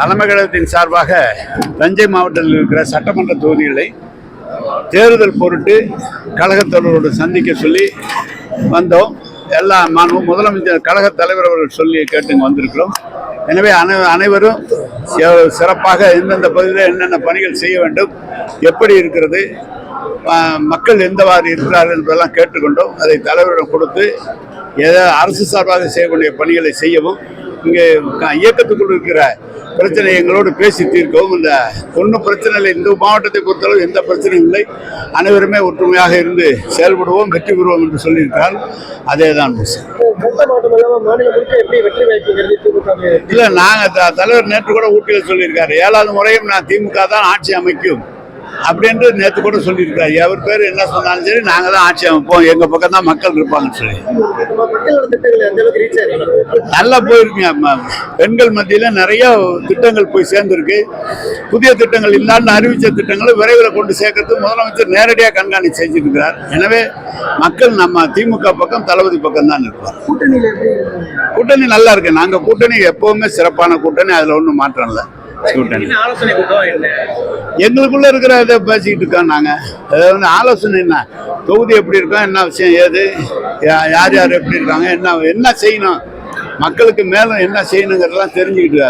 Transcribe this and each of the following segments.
தலைமை கழகத்தின் சார்பாக தஞ்சை மாவட்டத்தில் இருக்கிற சட்டமன்ற தொகுதிகளை தேர்தல் பொருட்டு கழகத்தலைவரோடு சந்திக்க சொல்லி வந்தோம். எல்லா மாணவம் முதலமைச்சர் கழக தலைவர் அவர்கள் சொல்லி கேட்டுங்க வந்திருக்கிறோம். எனவே அனை அனைவரும் சிறப்பாக எந்தெந்த பகுதியில் என்னென்ன பணிகள் செய்ய வேண்டும் எப்படி இருக்கிறது மக்கள் எந்தவாறு இருக்கிறார்கள் என்பதெல்லாம் கேட்டுக்கொண்டோம். அதை தலைவரிடம் கொடுத்து ஏதோ அரசு சார்பாக செய்யக்கூடிய பணிகளை செய்யவும் இங்கே இயக்கத்துக்குள் இருக்கிற பிரச்சனை எங்களோடு பேசி தீர்க்கவும் இந்த ஒன்றும் பிரச்சனை இல்லை இந்த மாவட்டத்தை பொறுத்தளவு எந்த பிரச்சனையும் இல்லை. அனைவருமே ஒற்றுமையாக இருந்து செயல்படுவோம் வெற்றி பெறுவோம் என்று சொல்லியிருக்கிறார். அதே தான் இல்லை நாங்கள் தலைவர் நேற்று கூட ஊட்டியில் சொல்லியிருக்காரு. ஏழாவது முறையும் நான் திமுக தான் ஆட்சி அமைக்கும். அப்படின்ட்டு நேற்று கூட சொல்லியிருக்காரு. அவர் பேர் என்ன சொன்னாலும் சரி நாங்கள் தான் ஆட்சி அமைப்போம். எங்கள் பக்கம் தான் மக்கள் இருப்பாங்கன்னு சொல்லி. நல்லா போயிருக்குங்க பெண்கள் மத்தியில் நிறைய திட்டங்கள் போய் சேர்ந்துருக்கு. புதிய திட்டங்கள் இல்லாமல் அறிவித்த திட்டங்களை விரைவில் கொண்டு சேர்க்கறது முதலமைச்சர் நேரடியாக கண்காணித்து செஞ்சிருக்கிறார். எனவே மக்கள் நம்ம திமுக பக்கம் தளபதி பக்கம் தான் இருப்பார். கூட்டணி நல்லா இருக்கு. நாங்கள் கூட்டணி எப்பவுமே சிறப்பான கூட்டணி அதில் ஒன்றும் மாற்றம் இல்லை. கூட்டணி என்ன ஆலோசனை கூட்டம் என்ன எங்களுக்குள்ள இருக்கிற இதை பேசிக்கிட்டு இருக்கோம் நாங்கள் அதாவது வந்து ஆலோசனை என்ன? தொகுதி எப்படி இருக்கோம்? என்ன விஷயம்? ஏது? யா- யார் யார் எப்படி இருக்காங்க? என்ன என்ன செய்யணும்? மக்களுக்கு மேலும் என்ன செய்யணுங்கிறதெல்லாம் தெரிஞ்சுக்கிட்டு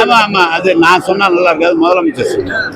ஆமாம் ஆமாம் அது நான் சொன்னால் நல்லா இருக்காது. முதலமைச்சர் சொன்னார்.